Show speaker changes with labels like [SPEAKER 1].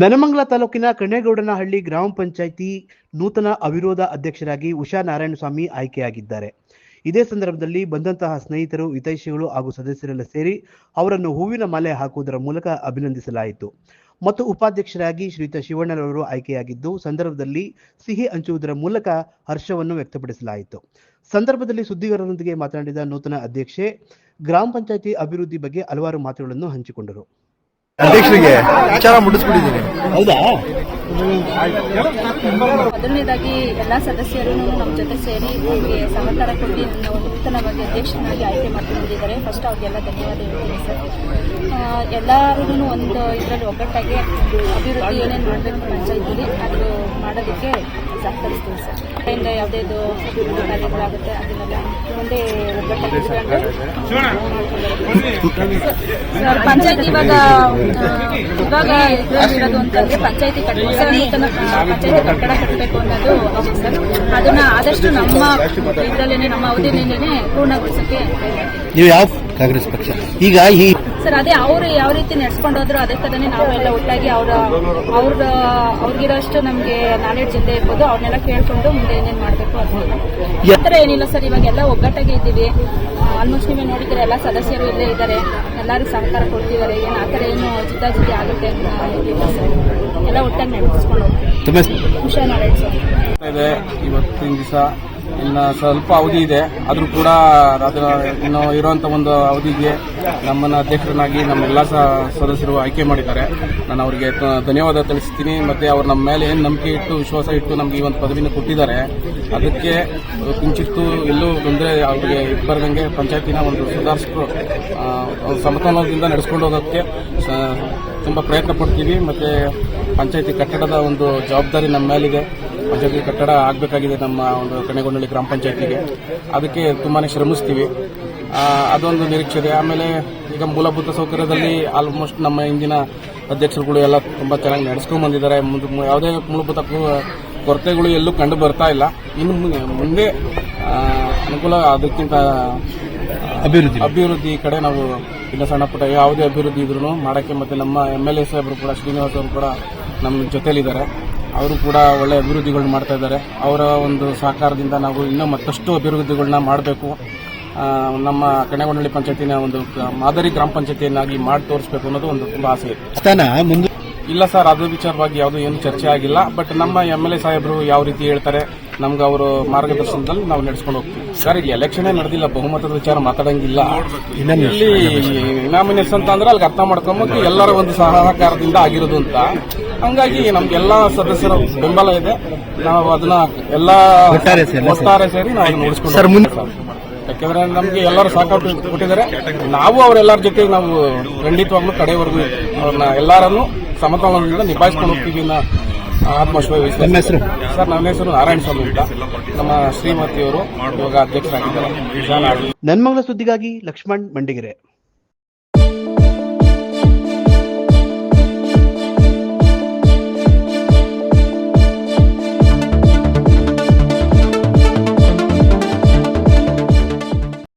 [SPEAKER 1] ನೆನಮಂಗಲ ತಾಲೂಕಿನ ಕಣೇಗೌಡನಹಳ್ಳಿ ಗ್ರಾಮ ಪಂಚಾಯಿತಿ ನೂತನ ಅವಿರೋಧ ಅಧ್ಯಕ್ಷರಾಗಿ ಉಷಾ ನಾರಾಯಣಸ್ವಾಮಿ ಆಯ್ಕೆಯಾಗಿದ್ದಾರೆ. ಇದೇ ಸಂದರ್ಭದಲ್ಲಿ ಬಂದಂತಹ ಸ್ನೇಹಿತರು, ಹಿತೈಷಿಗಳು ಹಾಗೂ ಸದಸ್ಯರೆಲ್ಲ ಸೇರಿ ಅವರನ್ನು ಹೂವಿನ ಮಾಲೆ ಹಾಕುವುದರ ಮೂಲಕ ಅಭಿನಂದಿಸಲಾಯಿತು. ಮತ್ತು ಉಪಾಧ್ಯಕ್ಷರಾಗಿ ಶ್ರೀತ ಶಿವಣ್ಣರವರು ಆಯ್ಕೆಯಾಗಿದ್ದು, ಸಂದರ್ಭದಲ್ಲಿ ಸಿಹಿ ಹಂಚುವುದರ ಮೂಲಕ ಹರ್ಷವನ್ನು ವ್ಯಕ್ತಪಡಿಸಲಾಯಿತು. ಸಂದರ್ಭದಲ್ಲಿ ಸುದ್ದಿಗಾರರೊಂದಿಗೆ ಮಾತನಾಡಿದ ನೂತನ ಅಧ್ಯಕ್ಷೆ, ಗ್ರಾಮ ಪಂಚಾಯಿತಿ ಅಭಿವೃದ್ಧಿ ಬಗ್ಗೆ ಹಲವಾರು ಮಾತುಗಳನ್ನು ಹಂಚಿಕೊಂಡರು.
[SPEAKER 2] ಅಧ್ಯಕ್ಷರಿಗೆ ವಿಚಾರ ಮುಟ್ಟಿಸ್ಬಿಟ್ಟಿದ್ದೀನಿ.
[SPEAKER 1] ಹೌದಾ?
[SPEAKER 3] ಮೊದಲನೇದಾಗಿ ಎಲ್ಲ ಸದಸ್ಯರು ನಮ್ಮ ಜೊತೆ ಸೇರಿ ನಮಗೆ ಸಹಕಾರ ಕೊಟ್ಟು ನನ್ನ ಒಂದು ನೂತನವಾಗಿ ಅಧ್ಯಕ್ಷನಾಗಿ ಆಯ್ಕೆ ಮಾಡಿಕೊಂಡಿದ್ದಾರೆ ಫಸ್ಟ್ ಅವ್ರಿಗೆಲ್ಲ ಧನ್ಯವಾದ ಹೇಳ್ತೀನಿ ಸರ್. ಎಲ್ಲರೂ ಒಂದು ಇದರಲ್ಲಿ ಒಗ್ಗಟ್ಟಾಗಿ ಅಭಿವೃದ್ಧಿ ಏನೇನು ಮಾಡಬೇಕು ಪಂಚಾಯತಿಲಿ ಅದು ಮಾಡೋದಕ್ಕೆ ಸಹಕರಿಸ್ತೀವಿ ಸರ್. ಯಾವುದೇ ಯಾವುದೇದು ಅಭಿವೃದ್ಧಿ ಕಾರ್ಯಗಳಾಗುತ್ತೆ ಅದನ್ನೆಲ್ಲ ಮುಂದೆ ಒಗ್ಗಟ್ಟಾಗಿ ಸರ್, ಪಂಚಾಯತ್ ಇವಾಗ ಇವಾಗ ಇರೋದು ಅಂತಂದ್ರೆ ಪಂಚಾಯತಿ ಕಟ್ಟಬೇಕು ಹೊಸ ನೂತನ ಪಂಚಾಯತಿ ಕಟ್ಟಡ ಕಟ್ಟಬೇಕು ಅನ್ನೋದು ಸರ್. ಅದನ್ನ ಆದಷ್ಟು ನಮ್ಮ ಇದರಲ್ಲೇನೆ, ನಮ್ಮ ಅವಧಿಯಲ್ಲೇನೆ ಪೂರ್ಣಗೊಳಿಸಕ್ಕೆ
[SPEAKER 2] ನೀವು ಯಾವ ಕಾಂಗ್ರೆಸ್ ಪಕ್ಷ? ಈಗ ಈ
[SPEAKER 3] ಸರ್ ಅದೇ ಅವರು ಯಾವ ರೀತಿ ನಡ್ಸ್ಕೊಂಡು ಹೋದ್ರು ಅದೇ ತರನೇ ನಾವು ಎಲ್ಲ ಒಟ್ಟಾಗಿ ಅವರ ಅವ್ರ ಅವ್ರಿಗಿರೋಷ್ಟು ನಮಗೆ ನಾಲೆಡ್ಜ್ ಇಲ್ಲದೆ ಇರ್ಬೋದು ಅವ್ರನ್ನೆಲ್ಲ ಕೇಳ್ಕೊಂಡು ಮುಂದೆ ಏನೇನು ಮಾಡಬೇಕು ಅದನ್ನ ಈ ಥರ ಏನಿಲ್ಲ ಸರ್ ಇವಾಗೆಲ್ಲ ಒಗ್ಗಟ್ಟಾಗಿ ಇದ್ದೀವಿ. ಆಲ್ಮೋಸ್ಟ್ ನೀವೇ ನೋಡಿದ್ರೆ ಎಲ್ಲ ಸದಸ್ಯರು ಇಲ್ಲೇ ಇದ್ದಾರೆ. ಎಲ್ಲರೂ ಸಹಕಾರ ಕೊಡ್ತಿದ್ದಾರೆ. ಏನು ಆ ಥರ ಏನು ಜಿದ್ದಾಜಿದ್ದಿ ಆಗುತ್ತೆ ಅಂತ ಇಲ್ಲ ಸರ್. ಎಲ್ಲ ಒಟ್ಟಾಗಿ ನಡೆಸ್ಕೊಂಡು? ಹುಷಾರ್ ಸರ್.
[SPEAKER 4] ಇದೆ ಇವತ್ತಿನ ದಿವಸ ಇನ್ನು ಸ್ವಲ್ಪ ಅವಧಿ ಇದೆ. ಆದರೂ ಕೂಡ ಅದರ ಇನ್ನು ಇರುವಂಥ ಒಂದು ಅವಧಿಗೆ ನಮ್ಮನ್ನು ಅಧ್ಯಕ್ಷರನ್ನಾಗಿ ನಮ್ಮೆಲ್ಲ ಸದಸ್ಯರು ಆಯ್ಕೆ ಮಾಡಿದ್ದಾರೆ. ನಾನು ಅವರಿಗೆ ಧನ್ಯವಾದ ತಿಳಿಸ್ತೀನಿ. ಮತ್ತು ಅವರು ನಮ್ಮ ಮೇಲೆ ಏನು ನಂಬಿಕೆ ಇಟ್ಟು ವಿಶ್ವಾಸ ಇಟ್ಟು ನಮಗೆ ಈ ಒಂದು ಪದವಿನ ಕೊಟ್ಟಿದ್ದಾರೆ, ಅದಕ್ಕೆ ಕಿಂಚಿತ್ತು ಎಲ್ಲೂ ತೊಂದರೆ ಅವರಿಗೆ ಇಬ್ಬರದಂಗೆ ಪಂಚಾಯತಿನ ಒಂದು ಸುಧಾರಿಸ್ಕೊ ಸಮತೋಲನದಿಂದ ನಡೆಸ್ಕೊಂಡು ಹೋಗೋಕ್ಕೆ ತುಂಬ ಪ್ರಯತ್ನ ಪಡ್ತೀವಿ. ಮತ್ತು ಪಂಚಾಯತಿ ಕಟ್ಟಡದ ಒಂದು ಜವಾಬ್ದಾರಿ ನಮ್ಮ ಮೇಲಿದೆ. ಪಂಚಾಯತಿ ಕಟ್ಟಡ ಆಗಬೇಕಾಗಿದೆ ನಮ್ಮ ಒಂದು ಕಣೆಗೊಂಡಳ್ಳಿ ಗ್ರಾಮ ಪಂಚಾಯತಿಗೆ. ಅದಕ್ಕೆ ತುಂಬಾ ಶ್ರಮಿಸ್ತೀವಿ. ಅದೊಂದು ನಿರೀಕ್ಷೆ ಇದೆ ಆಮೇಲೆ ಈಗ ಮೂಲಭೂತ ಸೌಕರ್ಯದಲ್ಲಿ ಆಲ್ಮೋಸ್ಟ್ ನಮ್ಮ ಹಿಂದಿನ ಅಧ್ಯಕ್ಷರುಗಳು ಎಲ್ಲ ತುಂಬ ಚೆನ್ನಾಗಿ ನಡೆಸ್ಕೊಂಡು ಬಂದಿದ್ದಾರೆ. ಯಾವುದೇ ಮೂಲಭೂತ ಕೊರತೆಗಳು ಎಲ್ಲೂ ಕಂಡು ಬರ್ತಾ ಇಲ್ಲ. ಇನ್ನು ಮುಂದೆ ಅನುಕೂಲ ಅದಕ್ಕಿಂತ
[SPEAKER 2] ಅಭಿವೃದ್ಧಿ.
[SPEAKER 4] ಅಭಿವೃದ್ಧಿ ಕಡೆ ನಾವು ಇಲ್ಲ ಸಣ್ಣ ಪುಟ್ಟ ಯಾವುದೇ ಅಭಿವೃದ್ಧಿ ಇದ್ರೂ ಮಾಡೋಕ್ಕೆ ಮತ್ತು ನಮ್ಮ ಎಂ ಎಲ್ ಎ ಸಾಹೇಬರು ಕೂಡ ಶ್ರೀನಿವಾಸ್ ಅವರು ಕೂಡ ನಮ್ಮ ಜೊತೆಲಿದ್ದಾರೆ. ಅವರು ಕೂಡ ಒಳ್ಳೆ ಅಭಿವೃದ್ಧಿಗಳನ್ನ ಮಾಡ್ತಾ ಇದ್ದಾರೆ. ಅವರ ಒಂದು ಸಹಕಾರದಿಂದ ನಾವು ಇನ್ನೂ ಮತ್ತಷ್ಟು ಅಭಿವೃದ್ಧಿಗಳನ್ನ ಮಾಡಬೇಕು. ನಮ್ಮ ಕಣೆಗೊಂಡಳ್ಳಿ ಪಂಚಾಯತಿನ ಒಂದು ಮಾದರಿ ಗ್ರಾಮ ಪಂಚಾಯತಿಯನ್ನಾಗಿ ಮಾಡಿ ತೋರಿಸಬೇಕು ಅನ್ನೋದು ಒಂದು ತುಂಬ ಆಸೆ ಇದೆ
[SPEAKER 2] ಮುಂದೆ
[SPEAKER 4] ಇಲ್ಲ ಸರ್ ಅದು ವಿಚಾರವಾಗಿ ಯಾವುದೂ ಏನು ಚರ್ಚೆ ಆಗಿಲ್ಲ. ಬಟ್ ನಮ್ಮ ಎಂ ಎಲ್ ಎ ಸಾಹೇಬರು ಯಾವ ರೀತಿ ಹೇಳ್ತಾರೆ ನಮ್ಗೆ ಅವರು ಮಾರ್ಗದರ್ಶನದಲ್ಲಿ ನಾವು ನಡೆಸ್ಕೊಂಡು ಹೋಗ್ತೀವಿ. ಸರ್ ಇಲ್ಲಿ ಎಲೆಕ್ಷನ್ ನಡೆದಿಲ್ಲ ಬಹುಮತದ ವಿಚಾರ ಮಾತಾಡಂಗಿಲ್ಲ. ಇಲ್ಲಿ ನಾಮಿನೇಷನ್ ಅಂತ ಅಂದ್ರೆ ಅಲ್ಲಿಗೆ ಅರ್ಥ ಮಾಡ್ಕೊಂಬೇಕು ಎಲ್ಲರ ಒಂದು ಸಹಕಾರದಿಂದ ಆಗಿರೋದು ಅಂತ. ಹಂಗಾಗಿ ನಮ್ಗೆಲ್ಲ ಸದಸ್ಯರ ಬೆಂಬಲ ಇದೆ. ನಾವು ಅದನ್ನ ಎಲ್ಲ
[SPEAKER 2] ಒಟ್ಟಾರೆ ಸೇರಿ-
[SPEAKER 4] ಒಟ್ಟಾರೆ ಸೇರಿ ನಾವು ನೋಡಿಸ್ಕೊಂಡು. ಯಾಕೆಂದ್ರೆ ನಮ್ಗೆ ಎಲ್ಲರೂ ಸಾಕಷ್ಟು ಕೊಟ್ಟಿದ್ದಾರೆ ನಾವು ಅವರೆಲ್ಲರ ಜೊತೆ ನಾವು ಖಂಡಿತವಾಗ್ಲೂ ಕಡೆವರೆಗೂ ಅವ್ರನ್ನ ಎಲ್ಲರನ್ನು ಸಮತೋಲನದಿಂದ ನಿಭಾಯಿಸ್ಕೊಂಡು ಹೋಗ್ತೀವಿ ಅನ್ನೋ ಆತ್ಮವಿಶ್ವಾಸ
[SPEAKER 2] ನಿಮ್ಮ ಹೆಸರು?
[SPEAKER 4] ಸರ್ ನನ್ನ ಹೆಸರು ನಾರಾಯಣ ಸ್ವಾಮಿ ಅಂತ. ನಮ್ಮ ಶ್ರೀಮತಿಯವರು ಇವಾಗ ಅಧ್ಯಕ್ಷರಾಗಿದ್ದಾರೆ.
[SPEAKER 1] ನನ್ಮಂಗಲ ಸುದ್ದಿಗಾಗಿ ಲಕ್ಷ್ಮಣ್ ಮಂಡಿಗೆರೆ.